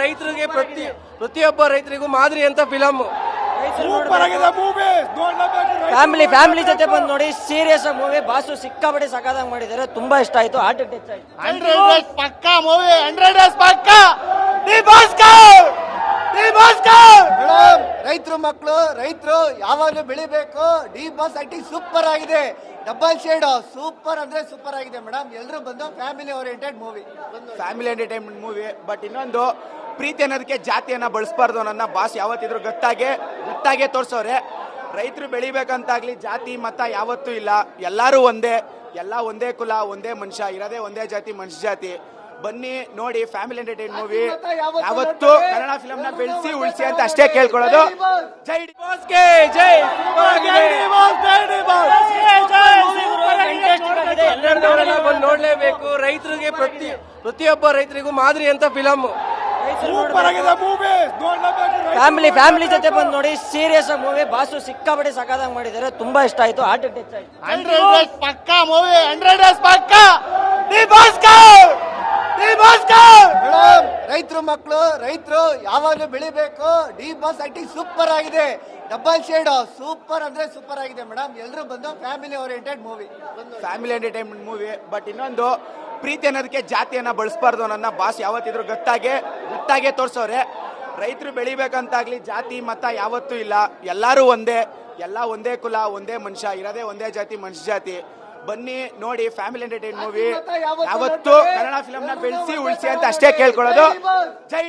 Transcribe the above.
ರೈತರಿಗೆ ಪ್ರತಿ ಪ್ರತಿಯೊಬ್ಬ ರೈತರಿಗೂ ಮಾದರಿ ಅಂತ ಫಿಲಮ್ ಫ್ಯಾಮಿಲಿ ಫ್ಯಾಮಿಲಿ ಜೊತೆ ಬಂದು ನೋಡಿ ಸೀರಿಯಸ್ ಆಗಿ ಮೂವಿ ಬಾಸು ಸಿಕ್ಕಾಪಟ್ಟೆ ಸಕಾದಂಗ್ ಮಾಡಿದ್ದಾರೆ. ತುಂಬಾ ಇಷ್ಟ ಆಯ್ತು. ಹಾರ್ಟ್ ಅಟ್ಯಾಕ್ ಆಯ್ತು. ಹಂಡ್ರೆಡ್ ಪಕ್ಕಾ ಮೂವಿ ಹಂಡ್ರೆಡ್ ಪಕ್ಕಾ D Bhaskar D Bhaskar madam ರೈತರು ಮಕ್ಕಳು, ರೈತರು ಯಾವಾಗಲೂ ಬೆಳಿಬೇಕು? ಡಿ ಬಾಸ್ ಆಕ್ಟಿಂಗ್ ಸೂಪರ್ ಆಗಿದೆ. ಡಬಲ್ ಶೇಡ್ ಸೂಪರ್ ಅಂದ್ರೆ ಸೂಪರ್ ಆಗಿದೆ ಮೇಡಮ್ ಎಲ್ಲರೂ ಬಂದು family oriented movie family entertainment movie but ಇನ್ನೊಂದು, ಪ್ರೀತಿ ಅನ್ನೋದಕ್ಕೆ ಜಾತಿಯನ್ನ ಬಳಸ್ಬಾರ್ದು ನನ್ನ ಬಾಸ್ ಯಾವತ್ತಿದ್ರು ಗೊತ್ತಾಗೆ ಗೊತ್ತಾಗೆ ತೋರ್ಸೋರೆ ರೈತರು ಬೆಳಿಬೇಕಂತಾಗ್ಲಿ ಜಾತಿ, ಮತ ಯಾವತ್ತೂ ಇಲ್ಲ. ಎಲ್ಲರೂ ಒಂದೇ, ಎಲ್ಲ ಒಂದೇ ಕುಲ, ಒಂದೇ ಮನುಷ್ಯ, ಇರೋದೇ ಒಂದೇ ಜಾತಿ, ಮನುಷ್ಯ ಜಾತಿ. ಬನ್ನಿ ನೋಡಿ ಫ್ಯಾಮಿಲಿ ಎಂಟರ್ಟೈನ್ ಮೂವಿ ಯಾವತ್ತು ಕನ್ನಡ ಫಿಲಮ್ನ ಬೆಳೆಸಿ ಉಳಿಸಿ ಅಂತ ಅಷ್ಟೇ ಕೇಳ್ಕೊಳ್ಳೋದು ಜೈ ಡಿ ಬಾಸ್ಗೆ ಜೈ ಬಂದು ನೋಡ್ಲೇಬೇಕು ರೈತರಿಗೆ ಪ್ರತಿ ಪ್ರತಿಯೊಬ್ಬ ರೈತರಿಗೂ ಮಾದರಿ ಅಂತ ಆಗಿದೆ ಫ್ಯಾಮಿಲಿ ಫ್ಯಾಮಿಲಿ ಜೊತೆ ಬಂದು ನೋಡಿ ಸೀರಿಯಸ್ ಆಗಿ ಮೂವಿ ಬಾಸು ಸಿಕ್ಕಾಪಟ್ಟೆ ಸಕಾದಂಗ್ ಮಾಡಿದ್ದಾರೆ ತುಂಬಾ ಇಷ್ಟ ಆಯ್ತು ಹಾರ್ಟ್ ಟಚ್ ಆಯ್ತು ಹಂಡ್ರೆಡ್ ಪಕ್ಕಾ ಮೂವಿ ಹಂಡ್ರೆಡ್ ಪಕ್ಕಾ D Bhaskar D Bhaskar madam ರೈತರು ಮಕ್ಕಳು ರೈತರು ಯಾವಾಗಲೂ ಬೆಳಿಬೇಕು? ಡಿ ಬಾಸ್ ಐಟಿ ಸೂಪರ್ ಆಗಿದೆ. ಡಬಲ್ ಶೇಡ್ ಸೂಪರ್ ಅಂದ್ರೆ ಸೂಪರ್ ಆಗಿದೆ ಮೇಡಮ್ ಎಲ್ಲರೂ ಬಂದು family oriented movie family entertainment movie but ಇನ್ನೊಂದು ಪ್ರೀತಿ ಅನ್ನೋದಕ್ಕೆ ಜಾತಿಯನ್ನ ಬಳಸಬಾರ್ದು ನನ್ನ ಬಾಸ್ ಯಾವತ್ತಿದ್ರು ಗೊತ್ತಾಗೆ ಗೊತ್ತಾಗೆ ತೋರ್ಸವ್ರೆ. ರೈತರು ಬೆಳಿಬೇಕಂತಾಗ್ಲಿ ಜಾತಿ ಮತ ಯಾವತ್ತೂ ಇಲ್ಲ. ಎಲ್ಲರೂ ಒಂದೇ ಎಲ್ಲ ಒಂದೇ ಕುಲ ಒಂದೇ ಮನುಷ್ಯ ಇರೋದೇ ಒಂದೇ ಜಾತಿ ಮನುಷ್ಯ ಜಾತಿ. ಬನ್ನಿ ನೋಡಿ ಫ್ಯಾಮಿಲಿ ಎಂಟರ್ಟೈನ್ ಮೂವಿ ಯಾವತ್ತು ಕನ್ನಡ ಫಿಲಮ್ನ ಬೆಳೆಸಿ ಉಳಿಸಿ ಅಂತ ಅಷ್ಟೇ ಕೇಳ್ಕೊಳ್ಳೋದು. ಜೈ